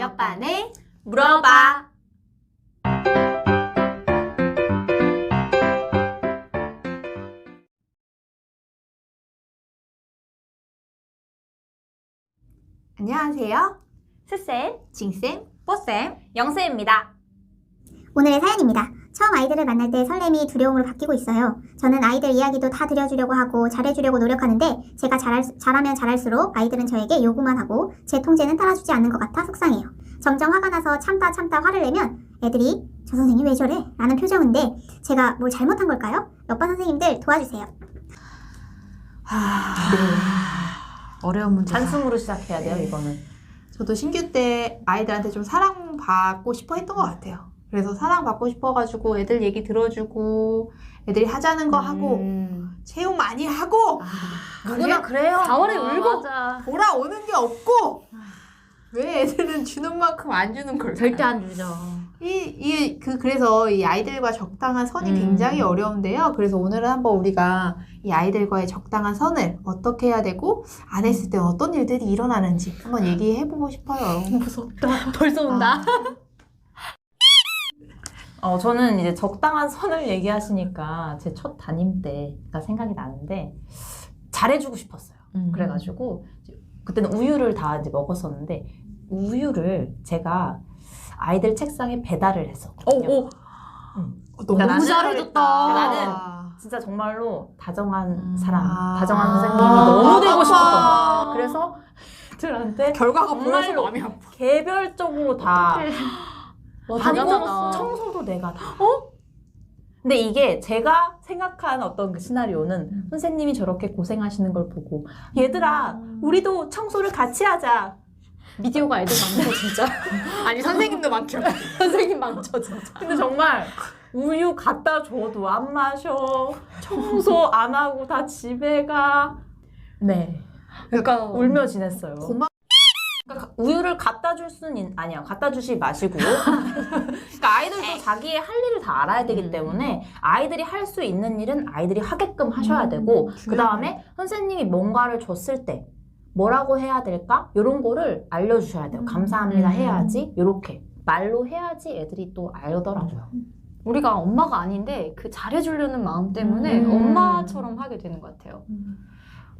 옆반에 물어봐. 안녕하세요. 스쌤, 징쌤. 뽀쌤, 영쌤입니다. 오늘의 사연입니다. 처음 아이들을 만날 때 설렘이 두려움으로 바뀌고 있어요. 저는 아이들 이야기도 다 들려주려고 하고 잘해주려고 노력하는데 제가 잘할, 잘하면 잘할수록 아이들은 저에게 요구만 하고 제 통제는 따라주지 않는 것 같아 속상해요. 점점 화가 나서 참다 참다 화를 내면 애들이 저 선생님 왜 저래? 라는 표정인데 제가 뭘 잘못한 걸까요? 옆반 선생님들 도와주세요. 아, 네. 어려운 문제. 단숨으로 시작해야 돼요, 이거는. 저도 신규 때 아이들한테 좀 사랑받고 싶어 했던 것 같아요. 그래서 사랑받고 싶어가지고 애들 얘기 들어주고 애들이 하자는 거 하고 음. 채용 많이 하고 누구나 그래요. 4월에 아, 울고. 맞아. 돌아오는 게 없고 왜 애들은 주는 만큼 안 주는 걸까요? 절대 안 주죠. 이이그 그래서 이 아이들과 적당한 선이 음. 굉장히 어려운데요. 그래서 오늘은 한번 우리가 이 아이들과의 적당한 선을 어떻게 해야 되고 안 했을 때 어떤 일들이 일어나는지 한번 얘기해 보고 싶어요. 무섭다. 벌써 온다. 어, 저는 이제 적당한 선을 얘기하시니까 제 첫 담임 때가 생각이 나는데 잘해주고 싶었어요. 음. 그래가지고 그때는 우유를 다 이제 먹었었는데 우유를 제가 아이들 책상에 배달을 했었거든요. 오, 오. 어, 너무 잘해줬다. 나는 진짜 정말로 다정한 음. 사람, 아. 다정한 선생님이 아, 너무 되고 아파. 싶었던 거예요. 그래서 들한테 결과가 보여서 마음이 아파. 개별적으로 다 대단하다. 청소도 내가 다. 어? 근데 이게 제가 생각한 어떤 그 시나리오는 음. 선생님이 저렇게 고생하시는 걸 보고 얘들아 음. 우리도 청소를 같이 하자. 미디어가 애들 많네, 진짜. 아니 선생님도 많죠. 선생님 망쳐, 진짜. 근데 정말 우유 갖다 줘도 안 마셔. 청소 안 하고 다 집에 가. 네. 그러니까. 울며 지냈어요. 고마. 우유를 갖다 줄 수는 있- 아니야. 갖다 주지 마시고. 그러니까 아이들도 자기의 할 일을 다 알아야 되기 음. 때문에 아이들이 할 수 있는 일은 아이들이 하게끔 하셔야 되고 그. 다음에 선생님이 뭔가를 줬을 때 뭐라고 해야 될까? 이런 거를 알려주셔야 돼요. 감사합니다 음. 해야지. 이렇게 말로 해야지 애들이 또 알더라고요. 우리가 엄마가 아닌데 그 잘해주려는 마음 때문에 음. 엄마처럼 하게 되는 것 같아요.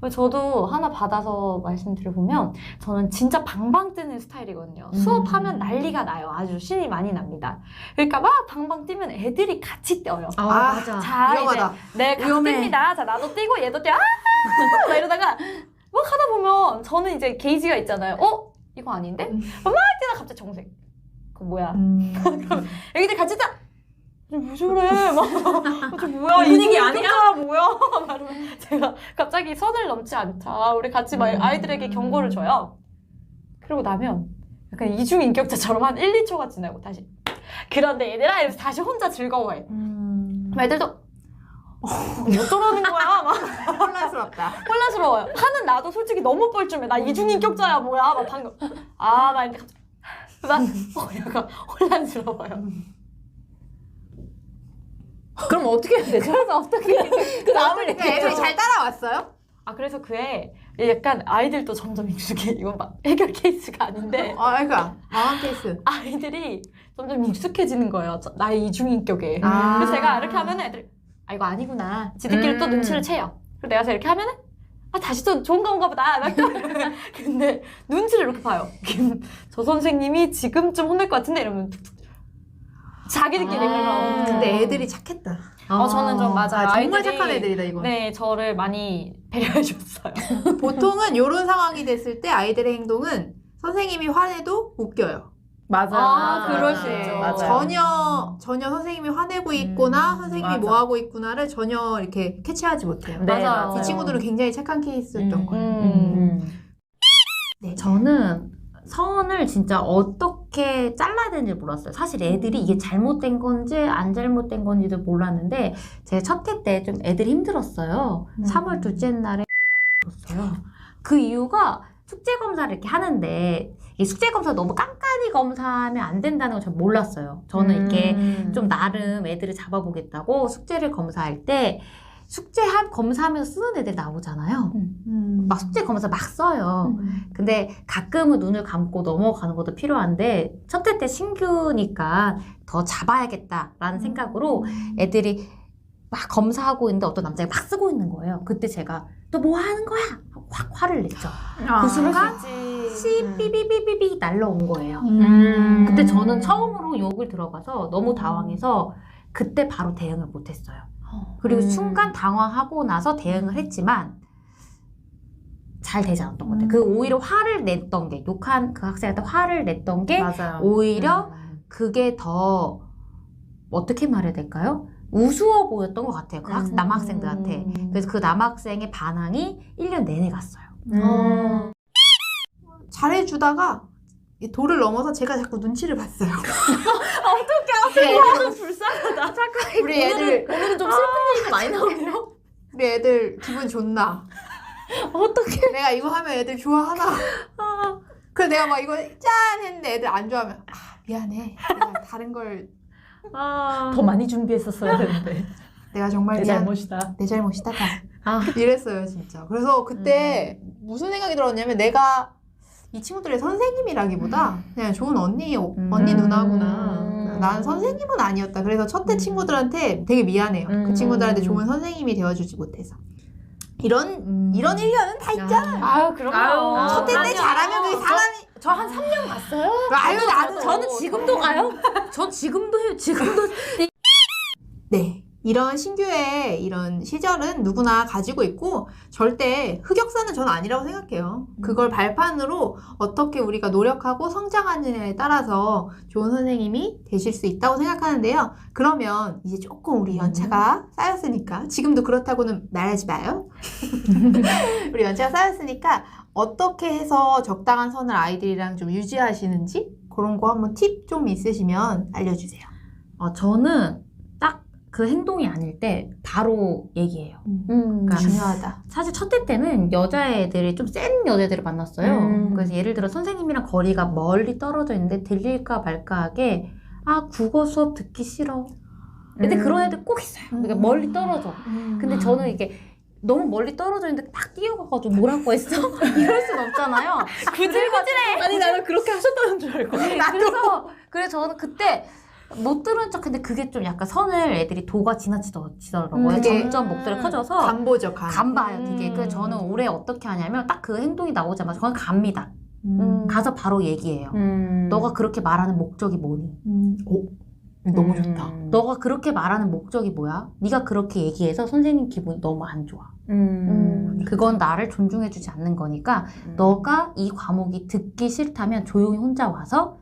저도 하나 받아서 말씀드려보면 저는 진짜 방방 뜨는 스타일이거든요. 음. 수업하면 난리가 나요. 아주 신이 많이 납니다. 그러니까 막 방방 뛰면 애들이 같이 뛰어요. 아, 맞아. 자, 위험하다. 이제 네, 같이 위험해. 뜁니다. 자, 나도 뛰고 얘도 뛰어. 아! 막 이러다가 막 하다 보면 저는 이제 게이지가 있잖아요. 어? 이거 아닌데? 음. 막 뛰다 갑자기 정색. 그 뭐야? 음. 애기들 같이 뛰다. 왜 저래? 막, 저 뭐야? 이 분위기 아니야? 뭐야? 막 이러면 제가 갑자기 선을 넘지 않자. 우리 같이 막 음. 아이들에게 경고를 줘요. 그러고 나면 약간 이중인격자처럼 한 1, 2초가 지나고 다시. 그런데 얘들아! 이러면서 다시 혼자 즐거워해. 음. 애들도 어, 뭐 저러는 거야? 막 혼란스럽다. 혼란스러워요. 하는 나도 솔직히 너무 뻘쭘해. 나 이중인격자야 뭐야? 막 방금 아, 막 이렇게 갑자기 난 어, 약간 혼란스러워요. 그럼 어떻게 해야 되죠? 그래서 어떻게 그 다음을 그러니까 애들이 잘 따라왔어요? 아 그래서 그애 약간 아이들도 점점 익숙해. 이건 막 해결 케이스가 아닌데 아, 그러니까 망한 케이스. 아이들이 점점 익숙해지는 거예요. 저- 나의 이중인격에. 아. 그래서 제가 이렇게 하면 애들이 아 이거 아니구나. 지들끼리 또 음. 눈치를 채요. 그리고 내가 이렇게 하면은 아 다시 또 좋은 건가 보다. 막 또. 근데 눈치를 이렇게 봐요. 저 선생님이 지금쯤 혼낼 것 같은데 이러면 툭툭. 자기들끼리 아. 그러면. 근데 애들이 착했다. 어 저는 좀 맞아요. 아, 정말 아이들이 착한 애들이다 이거. 네 저를 많이 배려해줬어요. 보통은 이런 상황이 됐을 때 아이들의 행동은 선생님이 화내도 웃겨요. 맞아. 아, 그럴 수 네, 있죠. 맞아요. 전혀 전혀 선생님이 화내고 있거나 음, 선생님이 맞아. 뭐 하고 있구나를 전혀 이렇게 캐치하지 못해요. 네, 맞아요. 맞아요. 이 친구들은 굉장히 착한 케이스였던 음. 거예요. 음. 네. 저는 선을 진짜 어떻게 잘라야 되는지 몰랐어요. 사실 애들이 이게 잘못된 건지 안 잘못된 건지도 몰랐는데 제 첫 해 때 좀 애들이 힘들었어요. 음. 3월 둘째 날에 줬어요. 그 이유가 숙제 검사를 이렇게 하는데 이 숙제 검사 너무 깐깐히 검사하면 안 된다는 걸 전 몰랐어요. 저는 이게 음. 좀 나름 애들을 잡아보겠다고 숙제를 검사할 때 숙제 한 검사하면서 쓰는 애들 나오잖아요. 음. 막 숙제 검사 막 써요. 음. 근데 가끔은 눈을 감고 넘어가는 것도 필요한데 첫해때 신규니까 더 잡아야겠다라는 생각으로 애들이 막 검사하고 있는데 어떤 남자가 막 쓰고 있는 거예요. 그때 제가 또 뭐 하는 거야? 확 화를 냈죠. 아, 그 순간 그치. 씨 삐삐삐삐삐 날라온 거예요. 음. 그때 저는 처음으로 욕을 들어가서 너무 당황해서 그때 바로 대응을 못했어요. 그리고 음. 순간 당황하고 나서 대응을 했지만 잘 되지 않았던 것 같아요. 음. 그 오히려 화를 냈던 게 욕한 그 학생한테 화를 냈던 게 맞아요. 오히려 음. 그게 더 어떻게 말해야 될까요? 우스워 보였던 것 같아요. 그 학- 음. 남학생들한테. 그래서 그 남학생의 반항이 1년 내내 갔어요. 음. 잘해주다가 이 돌을 넘어서 제가 자꾸 눈치를 봤어요. 너무 불쌍하다. 우리 애들 오늘은 좀 슬픈 얘기가 많이 나오네요. 우리 애들 기분 좋나? 어떻게? 내가 이거 하면 애들 좋아하나? 그래 내가 막 이거 짠 했는데 애들 안 좋아하면 아 미안해. 내가 다른 걸더 많이 준비했었어야 되는데. 내가 정말 내 미안. 잘못이다. 내 잘못이다. 다. 아. 이랬어요 진짜. 그래서 그때 무슨 생각이 들었냐면 내가 이 친구들의 선생님이라기보다 그냥 좋은 언니 언니 누나구나. 난 선생님은 아니었다. 그래서 첫해 친구들한테 되게 미안해요. 그 음. 친구들한테 좋은 선생님이 되어주지 못해서. 이런 음. 이런 일년은 다 있잖아. 아유 그럼요. 아유, 첫해 때. 잘하면 그 사람이 저 한 3년 갔어요. 아유 나도 저는 지금도 가요? 전 지금도 해요. 지금도. 네. 이런 신규의 이런 시절은 누구나 가지고 있고 절대 흑역사는 전 아니라고 생각해요. 그걸 발판으로 어떻게 우리가 노력하고 성장하느냐에 따라서 좋은 선생님이 되실 수 있다고 생각하는데요. 그러면 이제 조금 우리 연차가 쌓였으니까 지금도 그렇다고는 말하지 마요. 우리 연차가 쌓였으니까 어떻게 해서 적당한 선을 아이들이랑 좀 유지하시는지 그런 거 한번 팁 좀 있으시면 알려주세요. 어, 저는 딱 그 행동이 아닐 때 바로 얘기해요. 음. 그러니까 중요하다. 사실 첫해 때는 여자애들이 좀 센 여자애들을 만났어요. 음. 그래서 예를 들어 선생님이랑 거리가 멀리 떨어져 있는데 들릴까 말까 하게 아 국어 수업 듣기 싫어. 근데 음. 그런 애들 꼭 있어요. 그러니까 멀리 떨어져. 근데 저는 이게 너무 멀리 떨어져 있는데 막 뛰어가가지고 뭐라고 했어? 이럴 순 없잖아요. 구질구질해. 아니 나는 그렇게 하셨다는 줄 알고. 네, 그래서 그래서 저는 그때 못 들은 척 근데 그게 좀 약간 선을 애들이 도가 지나치더라고요. 음, 점점 목소리 커져서 간보죠, 간. 간 봐요 되게. 음. 그래서 저는 올해 어떻게 하냐면 딱 그 행동이 나오자마자 그건 갑니다. 음. 가서 바로 얘기해요. 음. 너가 그렇게 말하는 목적이 뭐니? 음. 오, 너무 음. 좋다. 너가 그렇게 말하는 목적이 뭐야? 네가 그렇게 얘기해서 선생님 기분이 너무 안 좋아. 음. 그건 나를 존중해주지 않는 거니까 음. 너가 이 과목이 듣기 싫다면 조용히 혼자 와서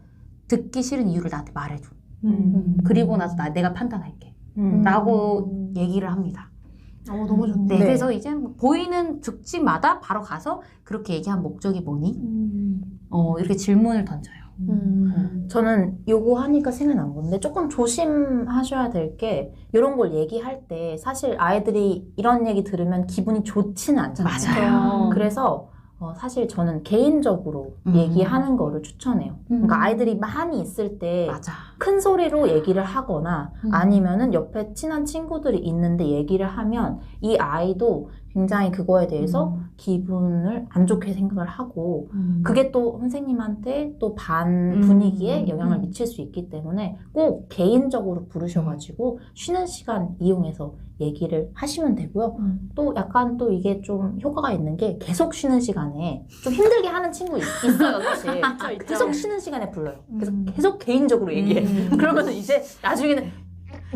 듣기 싫은 이유를 나한테 말해줘. 음. 그리고 나서 나 내가 판단할게. 음. 라고 얘기를 합니다. 어, 너무 좋네. 네, 네. 그래서 이제 뭐 보이는 죽지마다 바로 가서 그렇게 얘기한 목적이 뭐니? 음. 어, 이렇게 질문을 던져요. 음. 저는 요거 하니까 생각난 건데 조금 조심하셔야 될 게 이런 걸 얘기할 때 사실 아이들이 이런 얘기 들으면 기분이 좋지는 않잖아요. 맞아요. 그래서 어, 사실 저는 개인적으로 음. 얘기하는 거를 추천해요. 그러니까 아이들이 많이 있을 때. 큰 소리로 얘기를 하거나 음. 아니면은 옆에 친한 친구들이 있는데 얘기를 하면 이 아이도 굉장히 그거에 대해서 음. 기분을 안 좋게 생각을 하고 음. 그게 또 선생님한테 또반 음. 분위기에 영향을 음. 미칠 수 있기 때문에 꼭 개인적으로 부르셔가지고 쉬는 시간 이용해서 얘기를 하시면 되고요. 음. 또 약간 또 이게 좀 효과가 있는 게 계속 쉬는 시간에 좀 힘들게 하는 친구 있- 있어요, 사실. 계속 쉬는 시간에 불러요. 그래서 음. 계속 개인적으로 얘기해. 음. 그러면 이제 나중에는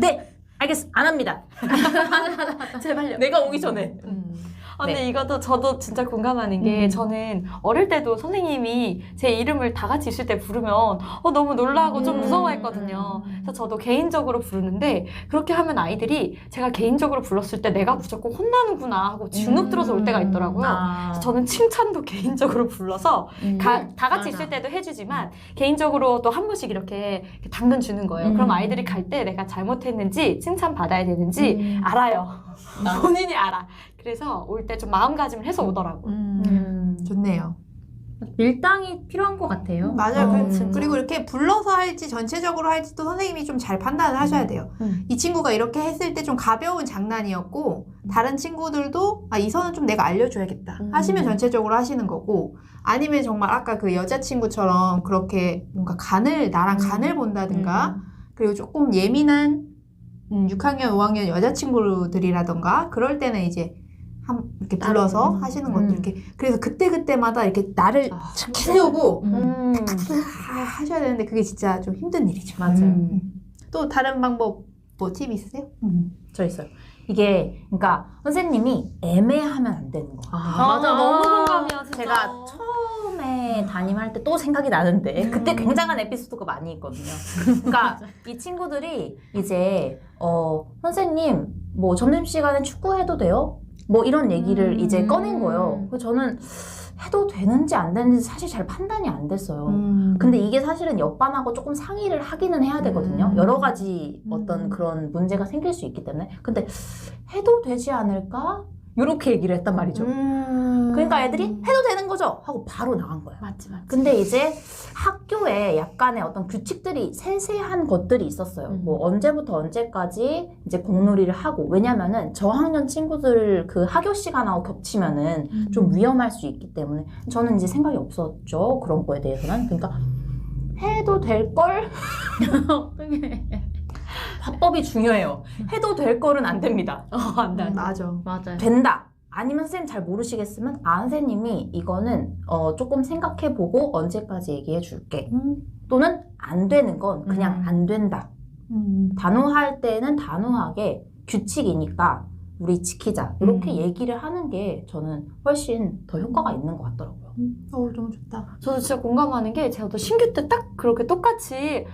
네 알겠어 안 합니다. 제발요. 내가 오기 전에. 음. 아, 근데 네. 이것도 저도 진짜 공감하는 게 음. 저는 어릴 때도 선생님이 제 이름을 다 같이 있을 때 부르면 어, 너무 놀라고 좀 음. 무서워했거든요. 그래서 저도 개인적으로 부르는데 그렇게 하면 아이들이 제가 개인적으로 불렀을 때 내가 무조건 혼나는구나 하고 주눅 들어서 올 때가 있더라고요. 아. 그래서 저는 칭찬도 개인적으로 불러서 가- 다 같이. 있을 때도 해주지만 개인적으로 또 한 번씩 이렇게 당근 주는 거예요. 음. 그럼 아이들이 갈 때 내가 잘못했는지 칭찬 받아야 되는지 음. 알아요. 본인이 알아. 그래서 올 때 좀 마음가짐을 해서 오더라고. 요 음. 음. 좋네요. 밀당이 필요한 것 같아요. 맞아요. 어, 그-. 그리고 이렇게 불러서 할지 전체적으로 할지도 선생님이 좀 잘 판단을 하셔야 돼요. 음. 이 친구가 이렇게 했을 때 좀 가벼운 장난이었고 다른 친구들도 아, 이 선은 좀 내가 알려줘야겠다 음. 하시면 전체적으로 하시는 거고 아니면 정말 아까 그 여자친구처럼 그렇게 뭔가 간을 나랑 음. 간을 본다든가 그리고 조금 예민한 음, 6학년, 5학년 여자친구들이라던가 그럴 때는 이제 한 이렇게 불러서 음. 하시는 것도 음. 이렇게 그래서 그때 그때마다 이렇게 나를 아, 착 세우고 음. 음. 아, 하셔야 되는데 그게 진짜 좀 힘든 일이죠. 맞아요. 음. 또 다른 방법 뭐 팁 있으세요? 저 있어요. 이게 그러니까 선생님이 애매하면 안 되는 거 같아요. 아, 맞아. 너무 공감이야, 진짜. 제가 처음에 담임할 때 또 생각이 나는데 그때 굉장한 에피소드가 많이 있거든요. 그러니까 이 친구들이 이제 어 선생님 뭐 점심 시간에 축구해도 돼요? 뭐 이런 얘기를 음. 이제 꺼낸 거예요. 그래서 저는 해도 되는지 안 되는지 사실 잘 판단이 안 됐어요. 음. 근데 이게 사실은 옆반하고 조금 상의를 하기는 해야 되거든요. 음. 여러 가지 어떤 음. 그런 문제가 생길 수 있기 때문에. 근데 해도 되지 않을까? 이렇게 얘기를 했단 말이죠. 음. 그러니까 애들이 해도 되는 거죠? 하고 바로 나간 거예요. 맞지, 맞지. 근데 이제 학교에 약간의 어떤 규칙들이 세세한 것들이 있었어요. 음. 뭐 언제부터 언제까지 이제 공놀이를 하고 왜냐면은 저학년 친구들 그 학교 시간하고 겹치면은 음. 좀 위험할 수 있기 때문에 저는 이제 생각이 없었죠. 그런 거에 대해서는. 그러니까 해도 될 걸? 어떡해. 화법이 중요해요. 해도 될 거는 안 됩니다. 어, 안 돼, 안 돼. 맞아. 맞아요. 된다. 아니면 선생님 잘 모르시겠으면 아 선생님이 이거는 어, 조금 생각해보고 언제까지 얘기해 줄게. 또는 안 되는 건 그냥 음. 안 된다. 음. 단호할 때는 단호하게 규칙이니까 우리 지키자. 이렇게 음. 얘기를 하는 게 저는 훨씬 더 효과가 있는 것 같더라고요. 어, 너무 좋다. 저도 진짜 공감하는 게 제가 또 신규 때 딱 그렇게 똑같이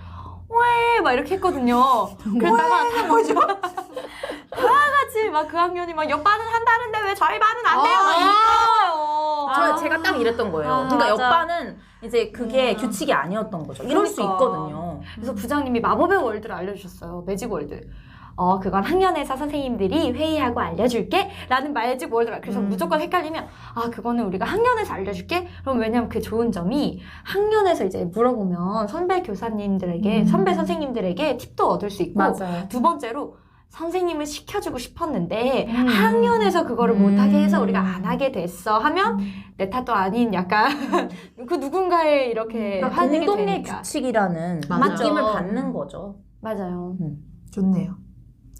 왜막 이렇게 했거든요. 그러다가 다 뭐죠? 다 같이 막 그 학년이 막 옆반은 한다는데 왜 저희 반은 안 돼요? 막 이러요. 저 제가 딱 이랬던 거예요. 아, 그러니까 맞아. 옆반은 이제 그게 음. 규칙이 아니었던 거죠. 이럴 수 그러니까. 있거든요. 그래서 부장님이 마법의 월드를 알려주셨어요. 매직 월드. 어, 그건 학년에서 선생님들이 회의하고 알려줄게. 라는 매직 월드라. 그래서 음. 무조건 헷갈리면, 아, 그거는 우리가 학년에서 알려줄게? 그럼 왜냐면 그 좋은 점이 학년에서 이제 물어보면 선배 교사님들에게, 음. 선배 선생님들에게 팁도 얻을 수 있고, 맞아요. 두 번째로 선생님을 시켜주고 싶었는데, 음. 학년에서 그거를 음. 못하게 해서 우리가 안 하게 됐어. 하면 내 탓도 아닌 약간 그 누군가의 이렇게 그러니까 하는 게 공동의 되니까. 규칙이라는 맞아요. 느낌을 받는 거죠. 맞아요. 좋네요.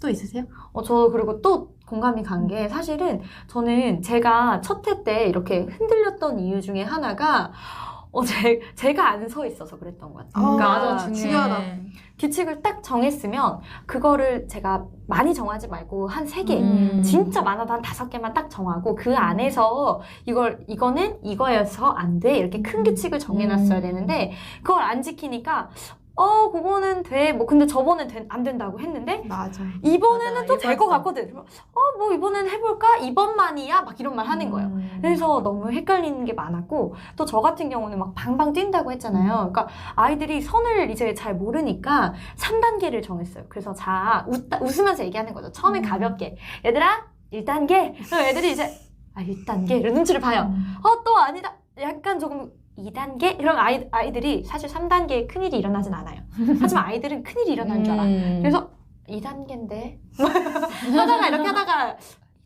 또 있으세요? 어, 저 그리고 또 공감이 간 게 사실은 저는 제가 첫해때 이렇게 흔들렸던 이유 중에 하나가 어, 제, 제가 안 서 있어서 그랬던 것 같아요. 어, 그러니까 맞아, 중요하다. 규칙을 딱 정했으면 그거를 제가 많이 정하지 말고 한 세 개, 음. 진짜 많아도 한 다섯 개만 딱 정하고 그 안에서 이걸 이거는 이거여서 안 돼 이렇게 큰 규칙을 정해놨어야 음. 되는데 그걸 안 지키니까 어 그거는 돼 뭐 근데 저번엔 된- 안 된다고 했는데 맞아. 이번에는 또 될 것 같거든. 어 뭐 이번엔 해볼까 이번만이야 막 이런 말 하는 거예요. 음. 그래서 너무 헷갈리는 게 많았고 또 저 같은 경우는 막 방방 뛴다고 했잖아요. 그러니까 아이들이 선을 이제 잘 모르니까 3단계를 정했어요. 그래서 자 웃다, 웃으면서 얘기하는 거죠. 처음에 음. 가볍게 얘들아 1단계 그럼 애들이 이제 아 1단계 이런 눈치를 봐요. 어 또 아니다. 약간 조금 2단계 이런 아이, 아이들이 사실 3단계에 큰일이 일어나진 않아요. 하지만 아이들은 큰일이 일어나는 줄 알아. 음. 그래서 2단계인데 하다가 이렇게 하다가 2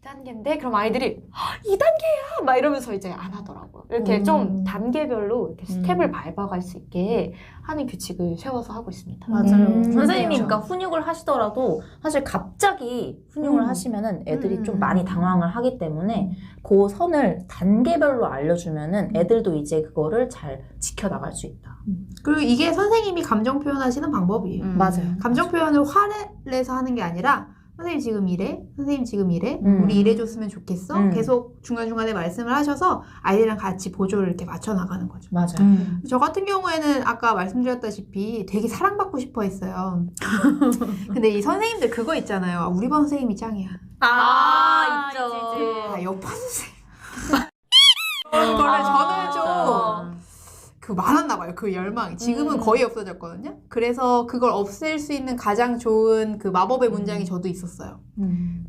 단계인데 그럼 아이들이 2단계야 막 이러면서 이제 안 하더라고요. 이렇게 음. 좀 단계별로 이렇게 스텝을 음. 밟아갈 수 있게 하는 규칙을 세워서 하고 있습니다. 맞아요. 음, 선생님이 그렇죠. 그러니까 훈육을 하시더라도 사실 갑자기 훈육을 음. 하시면은 애들이 음, 좀 음, 많이 음. 당황을 하기 때문에 그 선을 단계별로 알려주면은 애들도 이제 그거를 잘 지켜나갈 수 있다. 그리고 이게 선생님이 감정 표현하시는 방법이에요. 음. 맞아요. 감정 표현을 화를 내서 하는 게 아니라 선생님 지금 이래, 선생님 지금 이래, 음. 우리 이래줬으면 좋겠어. 음. 계속 중간중간에 말씀을 하셔서 아이들이랑 같이 보조를 이렇게 맞춰 나가는 거죠. 맞아요. 음. 저 같은 경우에는 아까 말씀드렸다시피 되게 사랑받고 싶어 했어요. 근데 이 선생님들 그거 있잖아요. 아, 우리 반 선생님이 짱이야. 아, 있죠. 아, 옆반 선생님. 거를 저는 좀 아. 그 많았나 봐요. 그 열망이. 지금은 음. 거의 없어졌거든요. 그래서 그걸 없앨 수 있는 가장 좋은 그 마법의 문장이 저도 있었어요.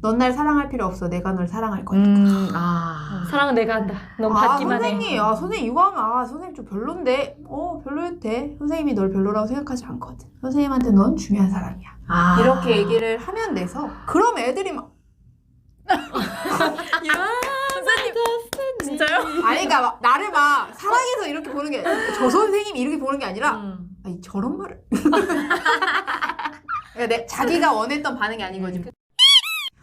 넌날 사랑할 필요 없어. 내가 널 사랑할 거야. 음, 아. 사랑은 내가 한다. 넌 아, 받기만 해. 선생님, 아, 선생님 이거 하면, 아, 선생님 좀 별론데? 어, 별로여도 돼. 선생님이 널 별로라고 생각하지 않거든. 선생님한테 넌 중요한 사람이야. 아. 이렇게 얘기를 하면 돼서, 그럼 애들이 막, 진짜요? 아니, 그니까 막, 나를 막, 사랑해서 이렇게 보는 게, 저 선생님이 이렇게 보는 게 아니라, 음. 아니, 저런 말을. 그러니까 내, 자기가 원했던 반응이 아닌 거지.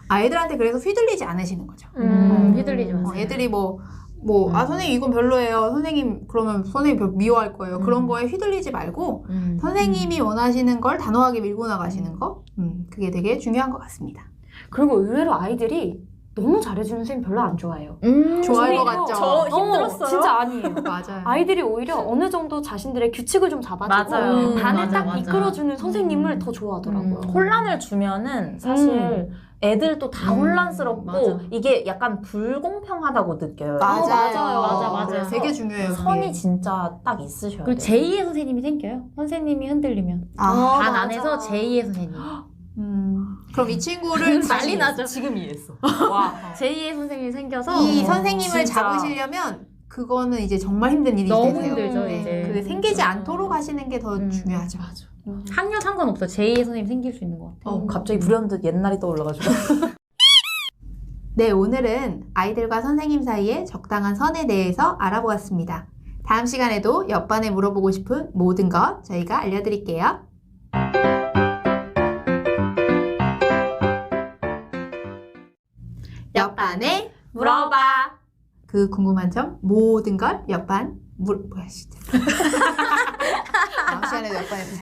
아, 애들한테 그래서 휘둘리지 않으시는 거죠. 음, 휘둘리지 마세요. 어, 애들이 뭐, 뭐, 아, 선생님 이건 별로예요. 선생님, 그러면 선생님 별- 미워할 거예요. 그런 음. 거에 휘둘리지 말고, 음. 선생님이 원하시는 걸 단호하게 밀고 나가시는 거, 음, 그게 되게 중요한 것 같습니다. 그리고 의외로 아이들이 너무 잘해주는 선생님 별로 안 좋아해요. 음. 좋아할 것 같죠? 저 힘들었어요. 어, 진짜 아니에요. 맞아요. 아이들이 오히려 어느 정도 자신들의 규칙을 좀 잡아주고 맞아요. 음, 반을 맞아, 딱 맞아. 이끌어주는 선생님을 음. 더 좋아하더라고요. 음. 혼란을 주면은 사실 애들도 다 음, 혼란스럽고 맞아. 이게 약간 불공평하다고 느껴요. 맞아요. 어, 맞아요. 맞아, 맞아. 그래서 되게 중요해요. 그게. 선이 진짜 딱 있으셔야 그리고 돼요. 제2의 선생님이 생겨요. 선생님이 흔들리면. 아, 어, 반 맞아. 안에서 제2의 선생님. 음, 그럼 이 친구를 난리 나죠. 지금 이해했어. 와. 제2의 선생님이 생겨서 이 어, 선생님을 진짜. 잡으시려면 그거는 이제 정말 힘든 일이 너무 되세요. 힘들죠, 네, 이제. 그게 생기지 않도록 하시는 게 더 음. 중요하죠. 학년 상관없어. 제2의 선생님 생길 수 있는 것 같아요. 어, 갑자기 불현듯 옛날이 떠올라가지고. 네, 오늘은 아이들과 선생님 사이의 적당한 선에 대해서 알아보았습니다. 다음 시간에도 옆반에 물어보고 싶은 모든 것 저희가 알려드릴게요. 옆반에 물어봐. 그 궁금한 점? 모든 걸 옆반 물 뭐야 진짜 다음 시간에도 옆반에